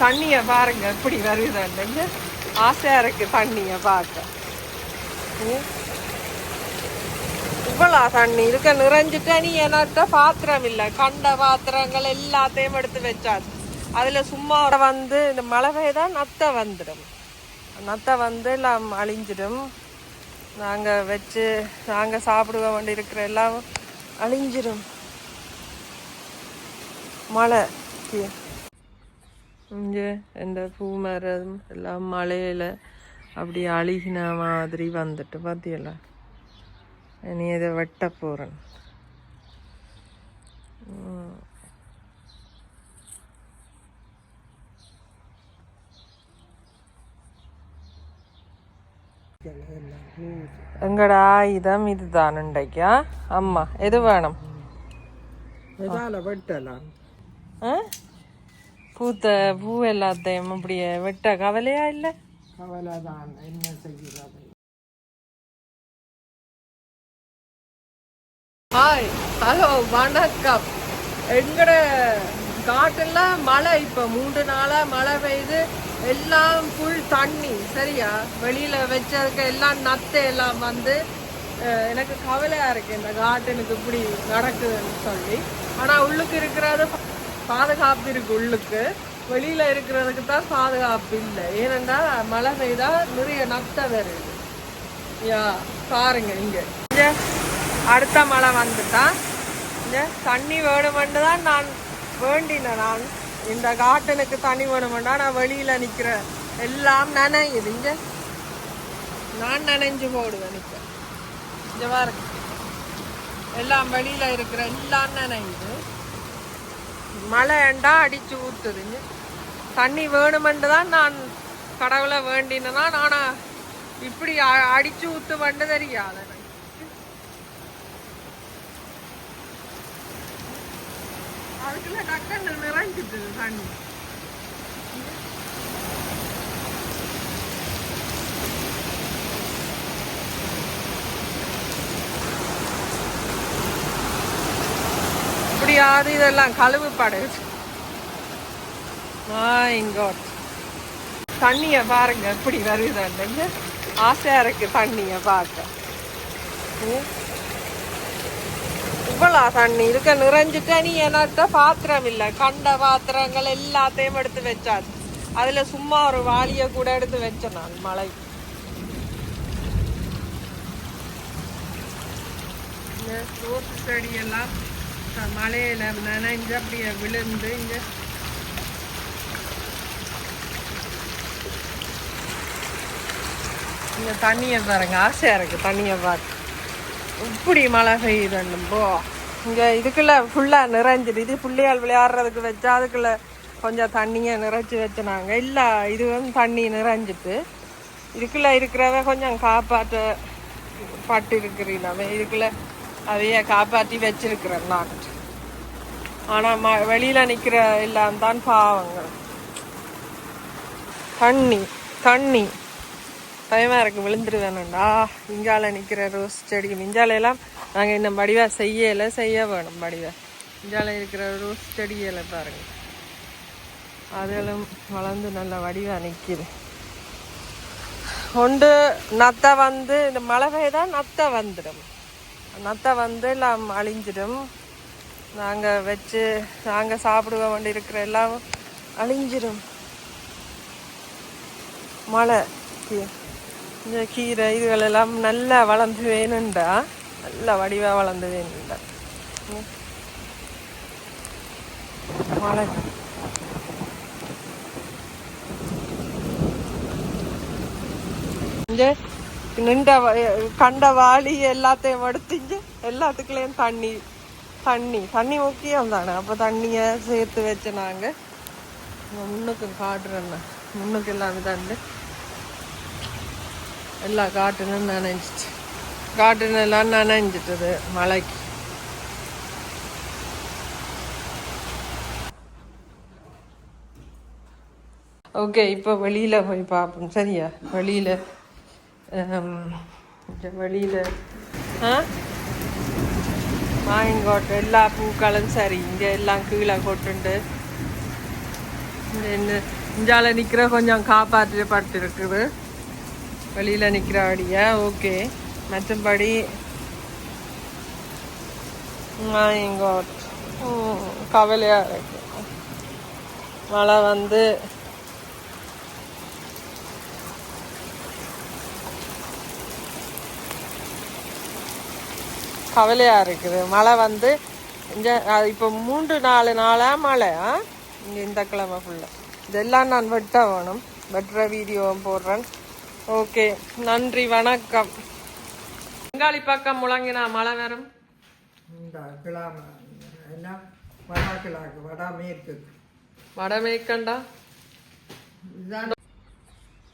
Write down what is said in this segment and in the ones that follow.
தண்ணியை பாருங்க எப்படி வருதுன்னு ஆசையா இருக்கு தண்ணியை பார்க்க. ம். இவ்வளோ தண்ணி இருக்க நிறைஞ்சிட்டா நீ என்னட்ட பாத்திரம் இல்லை. கண்ட பாத்திரங்கள் எல்லாத்தையும் எடுத்து வச்சாச்சு. அதில் சும்மா வந்து இந்த மழை பெய்தா நத்தை வந்துடும். நத்தை வந்து எல்லாம் அழிஞ்சிடும். நாங்கள் வச்சு நாங்கள் சாப்பிடுவ வேண்டி இருக்கிற எல்லாம் அழிஞ்சிடும். மழை. இங்க இந்த பூ மரம் எல்லாம் மழையில அப்படி அழுகின மாதிரி வந்துட்டு பாத்தியல நீ இதை வெட்ட போறேன் ம். எங்கடா ஆயுதம் இதுதான் இன்றைக்கா அம்மா எது வேணும் வெட்டலாம் ஆ? பூத்த பூ எல்லாத்தையும் அப்படியே வெட்ட கவலையா இல்லை? கவலைதான். என்ன செய்கிறது ஹாய் ஹலோ வணக்கம். எங்கட காட்டுல மழை இப்ப மூன்று நாளா மழை பெய்யுது எல்லாம் புல் தண்ணி. சரியா? வெளியில வச்சதுக்கு எல்லாம் நத்தை எல்லாம் வந்து அஹ், எனக்கு கவலையா இருக்கு. இந்த காட்டனுக்கு இப்படி நடக்குதுன்னு சொல்லி. ஆனா உள்ளுக்கு இருக்கிறது பாதுகாப்பு இருக்கு உள்ளுக்கு. வெளியில இருக்கிறதுக்கு தான் பாதுகாப்பு இல்லை. ஏனென்றால் மழை பெய்தா நிறைய நத்தை வருது. யா பாருங்க இங்க. இங்கே அடுத்த மழை வந்துட்டா. இந்த தண்ணி வேணுமென்று தான் நான் வேண்டினேன் நான். இந்த காட்டனுக்கு தண்ணி வேணுமெண்டா நான் வெளியில நிற்கிறேன் எல்லாம் நனையுது. இங்க நான் நனைஞ்சு போடுவேன் இப்போ. இங்க பாருங்க. எல்லாம் வெளியில இருக்கிற எல்லாம் நனையுது. மழைண்டா அடிச்சு ஊத்துதுங்க தண்ணி வேணுமென்று தான் நான் கடவுளை வேண்டினா ஆனா இப்படி அ- அடிச்சு ஊத்து வண்டு தெரியாது எனக்கு. அதுக்குள்ள டக்குன்னு நிறைஞ்சிட்டு தண்ணி. அது இதெல்லாம் கழுவு படுது God. தண்ணிய பாருங்க எப்படி வருதுன்னு ஆசையா இருக்கு தண்ணிய பார்க்க. ம். இவ்வளோ தண்ணி இருக்க நிறைஞ்சிட்டா நீ என்னத்த பாத்திரம் இல்லை. கண்ட பாத்திரங்கள் எல்லாத்தையும் எடுத்து வச்சாது அதுல சும்மா ஒரு வாளியை கூட எடுத்து வச்சேன் நான் மழை. ரோஸ் செடி எல்லாம் மழையில் நனைஞ்சு அப்படியே விழுந்து இங்கே. இந்த தண்ணியை பாருங்க ஆசையாக இருக்குது தண்ணியை பார்த்து இப்படி மழை பெய்யுதுன்னு போ இங்கே இதுக்குள்ளே ஃபுல்லாக நிறைஞ்சிது. இது பிள்ளையால் விளையாடுறதுக்கு வச்சா அதுக்குள்ளே கொஞ்சம் தண்ணியை நிறைச்சி வச்சுனாங்க. இல்லை இது வந்து தண்ணி நிறைஞ்சிட்டு. இதுக்குள்ளே இருக்கிறவ கொஞ்சம் காப்பாற்ற பட்டு இருக்கிறீங்க இதுக்குள்ளே அதைய காப்பாற்றி வச்சிருக்கிறேன் நான் ஆனால் ம வெளியில் நிற்கிற எல்லாம் தான் பாவங்க தண்ணி தண்ணி. பயமாக இருக்கு விழுந்துருவேணும்டா. இங்கால நிற்கிற ரோஸ் செடி மிஞ்சாலையெல்லாம் நாங்கள் இந்த இன்னும் செய்யலை செய்ய வேணும் வடிவா. இங்கால இருக்கிற ரோஸ் செடியில பாருங்க. அதெல்லாம் வளர்ந்து நல்ல வடிவாக நிற்கிது ஒன்று நத்தை வந்து இந்த மழை பெய்தால் நத்தை வந்துடும். நத்தை வந்து எல்லாம் அழிஞ்சிடும். நாங்கள் வச்சு நாங்கள் சாப்பிடுவ வேண்டி இருக்கிற எல்லாம் அழிஞ்சிடும். மழை கீ- இந்த கீரை இதுகளெல்லாம் நல்லா வளர்ந்து வேணுண்டா நல்லா வடிவாக வளர்ந்து வேணுண்டா ம். மழை. இந்த நின்ற கண்ட வாளி எல்லாத்தையும் எடுத்துங்க எல்லாத்துக்குள்ளேயும் தண்ணி தண்ணி தண்ணி முக்கியம் தானே. அப்போ தண்ணியை சேர்த்து வச்சு நாங்கள் இங்க முன்னுக்கு காட்டுறேன் முன்னுக்கு எல்லாம் தண்டு எல்லா காட்டுனும் நனைஞ்சிச்சு. காட்டுன்னு எல்லாம் நினைஞ்சிட்டது மழைக்கு ஓகே இப்போ வெளியில் போய் பார்ப்போம். சரியா? வெளியில் வெளியில். மாயங்கோட்டை எல்லா பூக்களும் சரி. இங்கே எல்லாம் கீழே கொட்டுண்டு என்ன இஞ்சால நிற்கிற கொஞ்சம் காப்பாற்றப்பட்டு இருக்குது வெளியில ஓகே. மற்றபடி மாயங்கோட் கவலையாக ம், இருக்கு. மழை வந்து கவலையா இருக்குது. மழை வந்து இங்க இப்போ மூன்று நாலு நாளா மழை ஆ? இங்க இந்த கிழமை ஃபுல்லா இதெல்லாம் நான் வெட்ட வேணும். வெட்டுற வீடியோவும் போடுறேன். ஓகே நன்றி வணக்கம். பெங்காலி பக்கம் முழங்கினா மழை வரும்? இந்த கிளாம என்ன? வடகிழக்கு வடமேற்கு வடமேற்கண்டா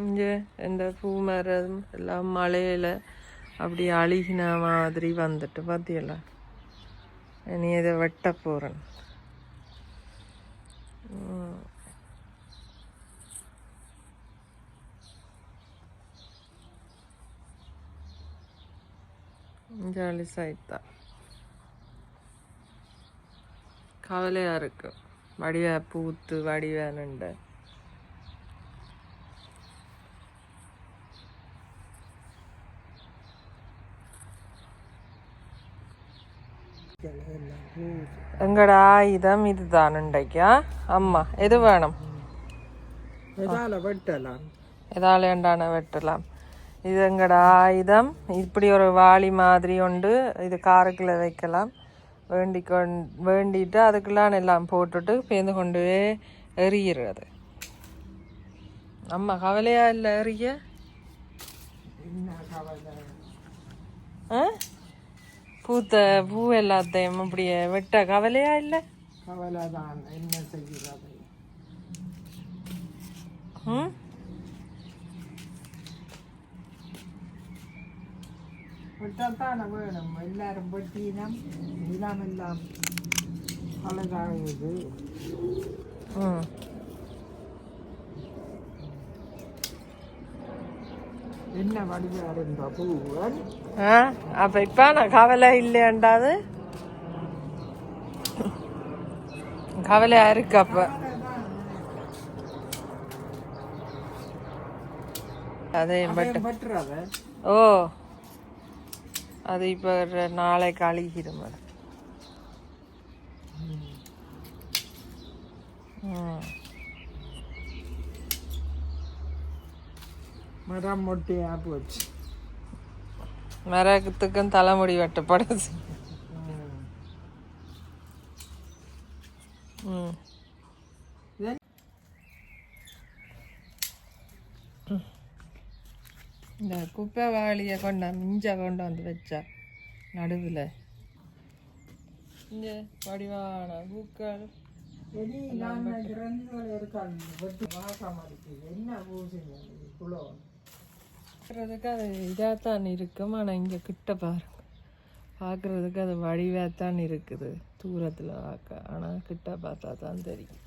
இங்கே இந்த பூ மரம் எல்லாம் மழையில அப்படி அழுகின மாதிரி வந்துட்டு பார்த்தியல நீ இதை வெட்ட போறேன். ஜாலி ஜாலி சாய்த்தா கவலையாக இருக்கு. வடிவ பூத்து வடிவேனுண்டு எல்லாம் பூ எங்கட ஆயுதம் இதுதான் இன்றைக்கா அம்மா எது வேணும் வெட்டலாம் எதால ஏண்டான வெட்டலாம் இது எங்கட ஆயுதம் இப்படி ஒரு வாளி மாதிரி உண்டு இது காருக்குள்ள வைக்கலாம் வேண்டி கொண் வேண்டிட்டு அதுக்குள்ளான எல்லாம் போட்டுட்டு பேந்து கொண்டு எறிகிறது அம்மா கவலையா இல்லை எறிய என்ன கவலை ஆ? பூத்த பூ எல்லாத்தையும் அப்படியே வெட்ட கவலையா இல்லை? கவலை தான் என்ன செய்கிறது விட்டாத்தானே வேணும். எல்லாரும் வெட்டினம். இனம் எல்லாம் அழகாகுது ம். என்ன வடிவா இருந்த பூவன் ஆ அப்ப இப்ப நான் கவலை இல்லையாண்டாது? கவலையா இருக்கு அப்ப. அதே பட் வெட்டுறத ஓ அது இப்ப ஒரு நாளைக்கு அழுகிடும் அது. ம். மரம் மொட்டையா போச்சு மரத்துக்கும் தலைமுடி வெட்டப்படுது ம். இந்த குப்பை வாளியை கொண்டா மிஞ்ச கொண்டு வந்து வச்சா நடுவில். இங்கே வடிவான பூக்கள். கிரந்துகள் இருக்காங்க. என்ன பூசிங்க குளோ பார்க்குறதுக்கு அது இதாக தான் இருக்கும். ஆனால் இங்கே கிட்ட பாருங்க. பார்க்குறதுக்கு அது வடிவாக தான் இருக்குது. தூரத்தில் பார்க்க. ஆனால் கிட்ட பார்த்தா தான் தெரியும்.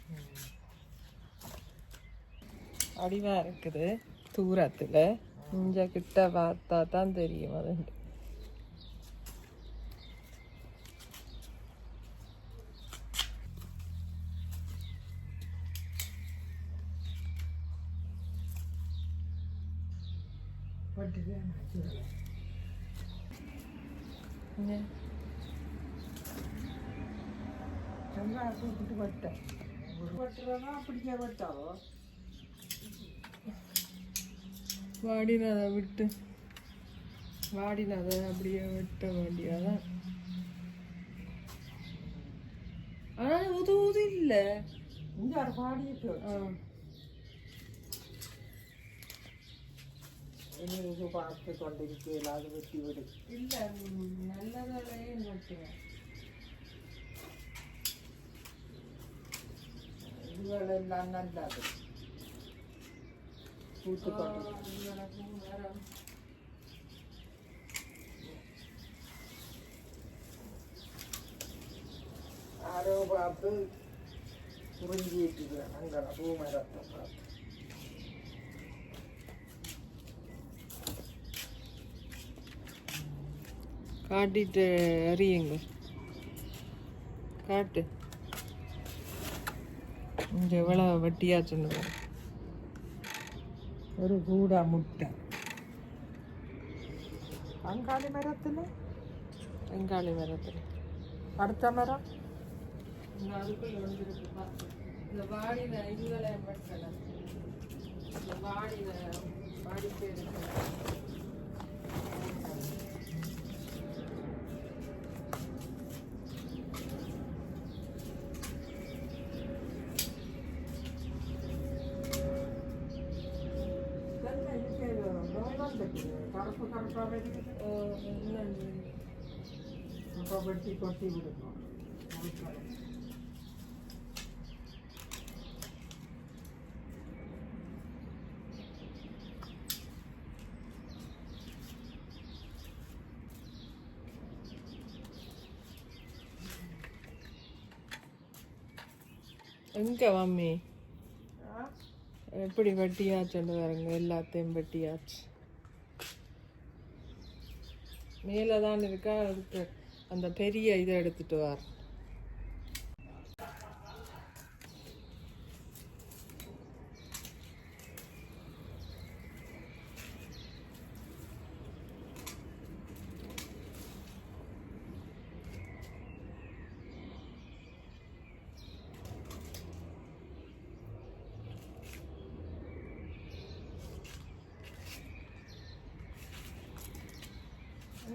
வடிவாக இருக்குது தூரத்தில். இங்கே கிட்ட பார்த்தா தான் தெரியும். அது நல்லா கூப்பிட்டு வெட்டேன் வெட்டுறதா அப்படியே வெட்டாவோ வாடினதை விட்டு வாடினதை அப்படியே வெட்ட வேண்டியதான் ஆனால் உது உது இல்லை. இங்கே ஒரு பாடிட்டு இனி இது பார்த்து கொண்டிருக்கீர்கள் அது வெட்டி விடு இல்லை நல்லதாலேயே வெட்டுவேன் இதுகள் எல்லாம் நல்லது பூத்து கொண்டு யாரோ பார்த்து காட்டிட்டு அறியுங்க. காட்டு. இங்கே எவ்வளோ வட்டியா சொன்னது? ஒரு கூடா முட்டை. அங்காளி மரத்தில்? வெங்காளி மரத்தில். அடுத்த மரம்? அதுக்குள்ள வந்துருக்கு இந்த வாடின இதுகளை இந்த வாடின வாடி பேர் இதெல்லாம் இதுக்கு நோய் வந்துட்டு கருப்பு கருப்பாக இருக்குது அப்போ வெட்டி கொட்டி விடணும் முழுக்களை. எங்க மம்மி? ஆ? எப்படி வெட்டியாச்சுன்னு பாருங்க எல்லாத்தையும் வெட்டியாச்சு. மேலே தான் இருக்கா? அதுக்கு அந்த பெரிய இதை எடுத்துட்டு வர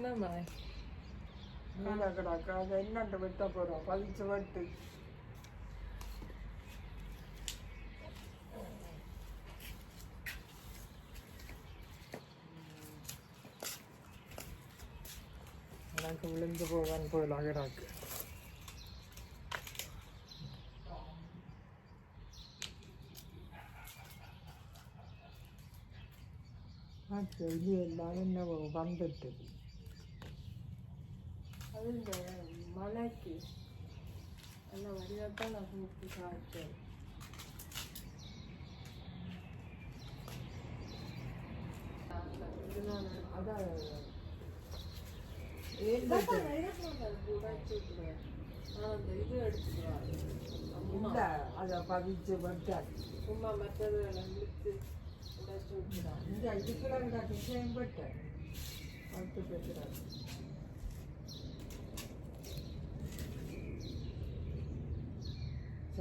என்னம்மா கிடக்கு? அதை என்னண்டு வெட்ட போகிறோம் பதிச்சு வெட்டு. எனக்கு விழுந்து போவான் போயில கிடக்கு. வெளியே எல்லாம் என்ன வந்துட்டு. அது இந்த மலைக்கு அந்த வடிவத்தான் நான் கூப்பிட்டு காய்ச்சல் இதெல்லாம் அதான் இது? எடுத்துக்கலாம் இல்லை அதை பதிச்சு வெட்டாது சும்மா மற்றது இழுத்து உடைச்சு விட்டுறாங்க இந்த இதுக்குள்ள கிடக்கு விஷயம் வெட்டேன் பத்து பேசுகிறாங்க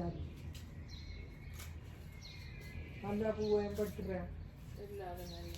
சரி நல்லா பூவை வெட்டுறேன் இல்லை அது நல்ல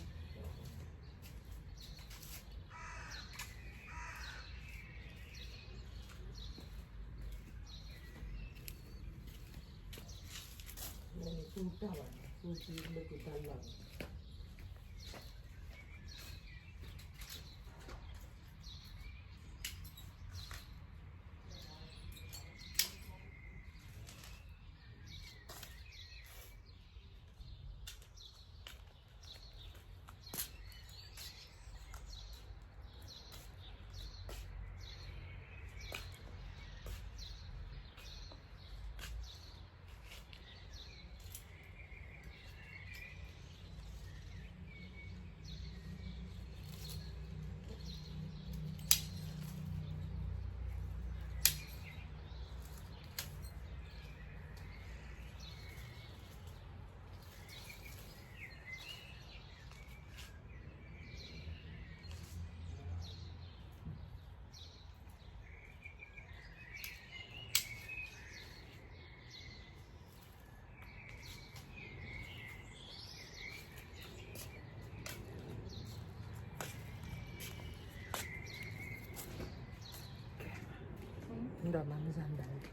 கூட்டா வாங்க கூட்டி உள்ளுக்கு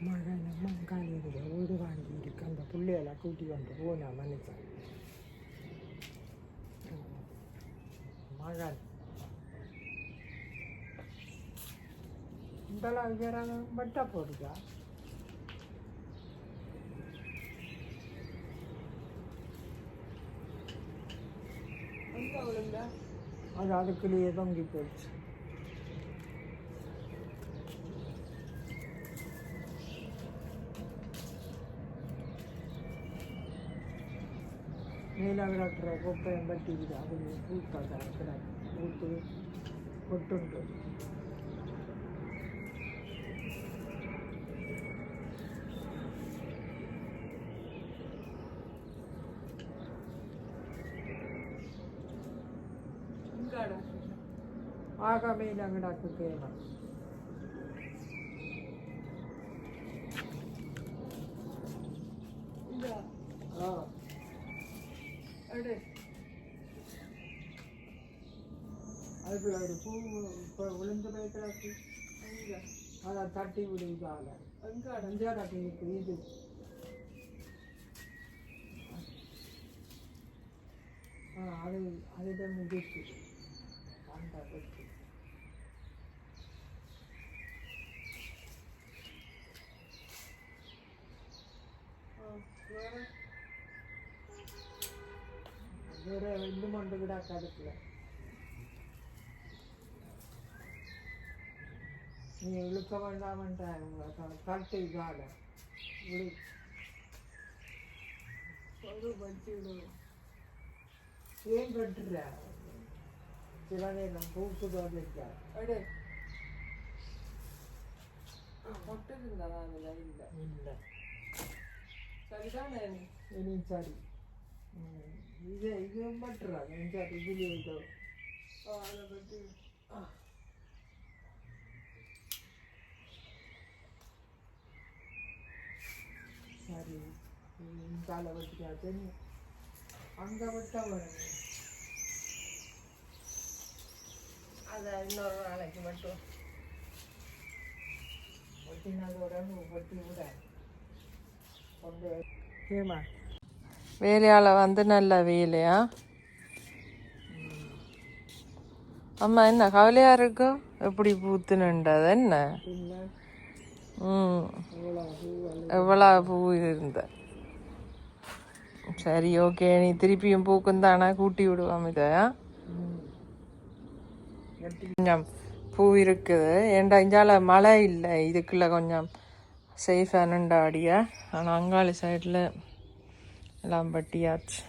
மகன் மங்காளியில் வீடு வாங்கி இருக்கு அந்த பிள்ளையெல்லாம் கூட்டி கொண்டு போன மனுஷன் மகன் இந்தளவு வேற பட்டா போடுதா அது அதுக்குள்ளேயே தொங்கி போயிடுச்சு ಮೇಲಾಗರ ಗೊಬ್ಬರ ಎಂಬತ್ತಿಗೆ ಆಗಲಿ ಕೂಡ್ತದ ಆ ಕಡೆ ಕೂತು ಕೊಟ್ಟುಂಟು ಆಗ ಮೇಲಾಗಡ ಹಾಕುತ್ತೇನೆ அதுக்குள்ள ஒரு பூ இப்போ விழுந்து போய் அதை தட்டி விடுவதால எங்க அடைஞ்சா தட்டி இது அது அதுதான் முடிச்சு அந்த வெட்டி வேற? வேற ரெண்டு மண்டு கூட கடுக்கல நீ இழுக்க வேண்டாமன்ட்ட கட்டு இதால விடு ஒரு வட்டி விடு. ஏன் கட்டுற? சில நேரம் பூக்கு தோதிக்க எடு பொட்டு இருந்தா அதுல இல்லை. இல்லை. சரிதானே இனி சரி. இது இது மட்டுறா சரி இதுல இதோ அதை பற்றி வச்சுக்கா தெரியும் அங்கே விட்டா வரும் அதை இன்னொரு நாளைக்கு மட்டும். வேலையால வந்து நல்ல வேலையா? அம்மா என்ன கவலையா இருக்கோ? எப்படி பூத்துனுண்டது என்ன? எவ்வளோ பூ எவ்வளோ பூ இருந்த? சரி ஓகே நீ திருப்பியும் பூக்கும் தானே? கூட்டி விடுவோம் இதை. கொஞ்சம் பூ இருக்குது. ஏன்டா இஞ்சால மழை இல்லை. இதுக்குள்ள கொஞ்சம் சேஃபாக நின்றாடிய. ஆனால் அங்காளி சைடில் எல்லாம் பட்டியாச்சு